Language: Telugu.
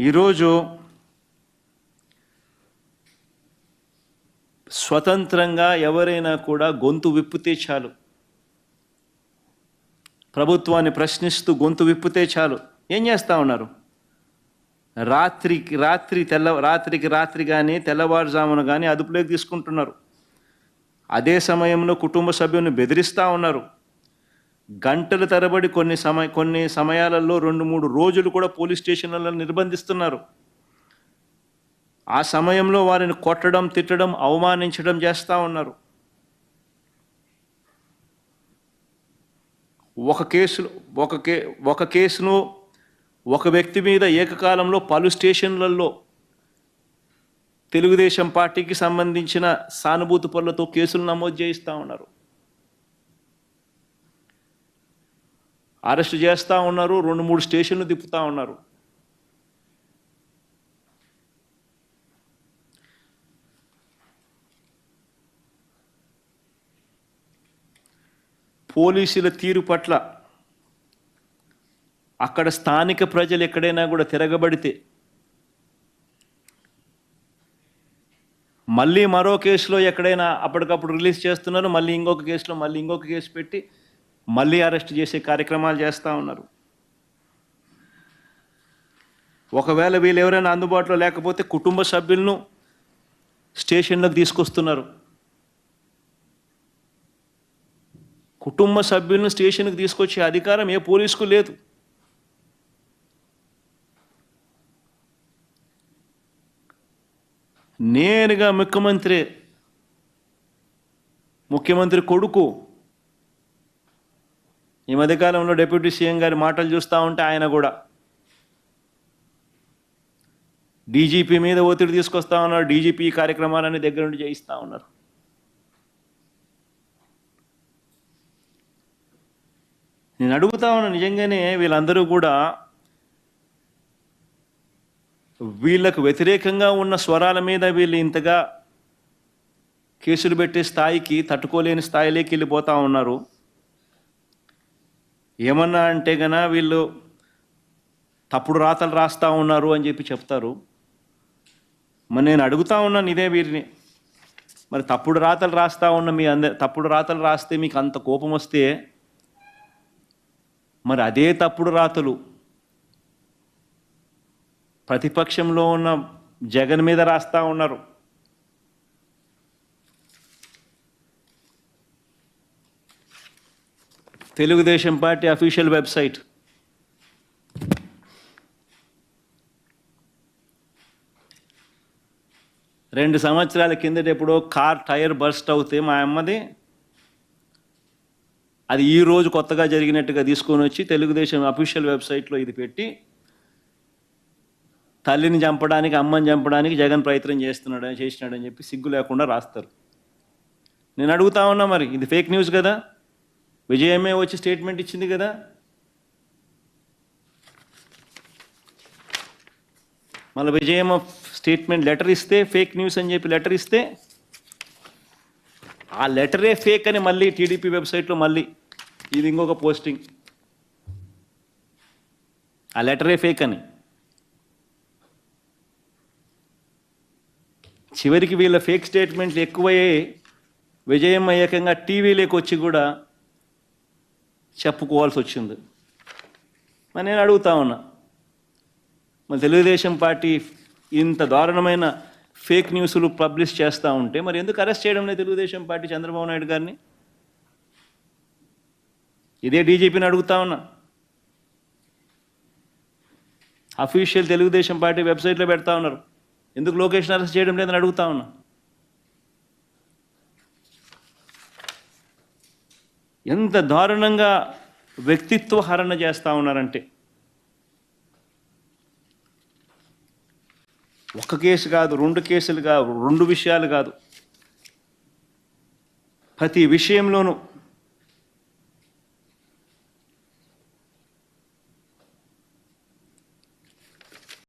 ఈరోజు స్వతంత్రంగా ఎవరైనా కూడా గొంతు విప్పితే చాలు. ప్రభుత్వాన్ని ప్రశ్నిస్తూ గొంతు విప్పితే చాలు. ఏం చేస్తూ ఉన్నారు? రాత్రికి రాత్రి తెల్ల రాత్రికి రాత్రి కానీ తెల్లవారుజామున కానీ అదుపులోకి తీసుకుంటున్నారు. అదే సమయంలో కుటుంబ సభ్యులను బెదిరిస్తూ ఉన్నారు. గంటల తరబడి కొన్ని సమయ కొన్ని సమయాలలో రెండు మూడు రోజులు కూడా పోలీస్ స్టేషన్లలో నిర్బంధిస్తున్నారు. ఆ సమయంలో వారిని కొట్టడం తిట్టడం అవమానించడం చేస్తూ ఉన్నారు. ఒక కేసులో ఒక కే ఒక కేసును ఒక వ్యక్తి మీద ఏకకాలంలో పలు స్టేషన్లలో తెలుగుదేశం పార్టీకి సంబంధించిన సానుభూతి పనులతో కేసులు నమోదు చేయిస్తూ ఉన్నారు. అరెస్ట్ చేస్తూ ఉన్నారు రెండు మూడు స్టేషన్లు తిప్పుతూ ఉన్నారు. పోలీసుల తీరు పట్ల అక్కడ స్థానిక ప్రజలు ఎక్కడైనా కూడా తిరగబడితే మళ్ళీ మరో కేసులో ఎక్కడైనా అప్పటికప్పుడు రిలీజ్ చేస్తున్నారు మళ్ళీ ఇంకొక కేసులో మళ్ళీ ఇంకొక కేసు పెట్టి మళ్ళీ అరెస్ట్ చేసే కార్యక్రమాలు చేస్తూ ఉన్నారు. ఒకవేళ వీళ్ళు ఎవరైనా అందుబాటులో లేకపోతే కుటుంబ సభ్యులను స్టేషన్లకు తీసుకొస్తున్నారు. కుటుంబ సభ్యులను స్టేషన్కి తీసుకొచ్చే అధికారం ఏ పోలీసుకు లేదు. నేరుగా ముఖ్యమంత్రి ముఖ్యమంత్రి కొడుకు ఈ మధ్యకాలంలో డిప్యూటీ సీఎం గారి మాటలు చూస్తూ ఉంటే ఆయన కూడా డీజీపీ మీద ఒత్తిడి తీసుకొస్తా ఉన్నారు డీజీపీ కార్యక్రమాలన్నీ దగ్గర నుండి చేయిస్తూ ఉన్నారు. నేను అడుగుతా ఉన్నా నిజంగానే వీళ్ళందరూ కూడా వీళ్ళకు వ్యతిరేకంగా ఉన్న స్వరాల మీద వీళ్ళు ఇంతగా కేసులు పెట్టే స్థాయికి తట్టుకోలేని స్థాయిలోకి వెళ్ళిపోతూ ఉన్నారు. ఏమన్నా అంటే గన వీళ్ళు తప్పుడు రాతలు రాస్తూ ఉన్నారు అని చెప్పి చెప్తారు. మరి నేను అడుగుతా ఉన్నాను ఇదే వీరిని. మరి తప్పుడు రాతలు రాస్తూ ఉన్న మీ అంద తప్పుడు రాతలు రాస్తే మీకు అంత కోపం వస్తే మరి అదే తప్పుడు రాతలు ప్రతిపక్షంలో ఉన్న జగన్ మీద రాస్తూ ఉన్నారు. Telugu Desam party official website. రెండు సంవత్సరాల కిందట ఎప్పుడో కార్ టైర్ బర్స్ట్ అవుతే మా అమ్మది అది ఈ రోజు కొత్తగా జరిగినట్టుగా తీసుకొని వచ్చి తెలుగుదేశం అఫీషియల్ వెబ్సైట్లో ఇది పెట్టి తల్లిని చంపడానికి అమ్మని చంపడానికి జగన్ ప్రయత్నం చేస్తున్నాడు చేసినాడని చెప్పి సిగ్గు లేకుండా రాస్తారు. నేను అడుగుతా ఉన్నా మరి ఇది ఫేక్ న్యూస్ కదా? విజయమే వచ్చి స్టేట్మెంట్ ఇచ్చింది కదా. మళ్ళీ విజయమ్మ స్టేట్మెంట్ లెటర్ ఇస్తే ఫేక్ న్యూస్ అని చెప్పి లెటర్ ఇస్తే ఆ లెటరే ఫేక్ అని మళ్ళీ టీడీపీ వెబ్సైట్లో మళ్ళీ ఇది ఇంకొక పోస్టింగ్. ఆ లెటరే ఫేక్ అని. చివరికి వీళ్ళ ఫేక్ స్టేట్మెంట్లు ఎక్కువయ్యే విజయమ్మ ఏకంగా టీవీలోకి వచ్చి కూడా చెప్పుకోవాల్సి వచ్చింది మరి నేను అడుగుతా ఉన్నా మరి తెలుగుదేశం పార్టీ ఇంత దారుణమైన ఫేక్ న్యూస్లు పబ్లిష్ చేస్తూ ఉంటే మరి ఎందుకు అరెస్ట్ చేయడం లేదు తెలుగుదేశం పార్టీ చంద్రబాబు నాయుడు గారిని? ఇదే డీజీపీని అడుగుతా ఉన్నా. అఫీషియల్ తెలుగుదేశం పార్టీ వెబ్సైట్లో పెడతా ఉన్నారు. ఎందుకు లొకేషన్ అరెస్ట్ చేయడం లేదని అడుగుతా ఉన్నా. ఎంత దారుణంగా వ్యక్తిత్వ హరణ చేస్తూ ఉన్నారంటే. ఒక కేసు కాదు రెండు కేసులు కాదు రెండు విషయాలు కాదు. ప్రతి విషయంలోనూ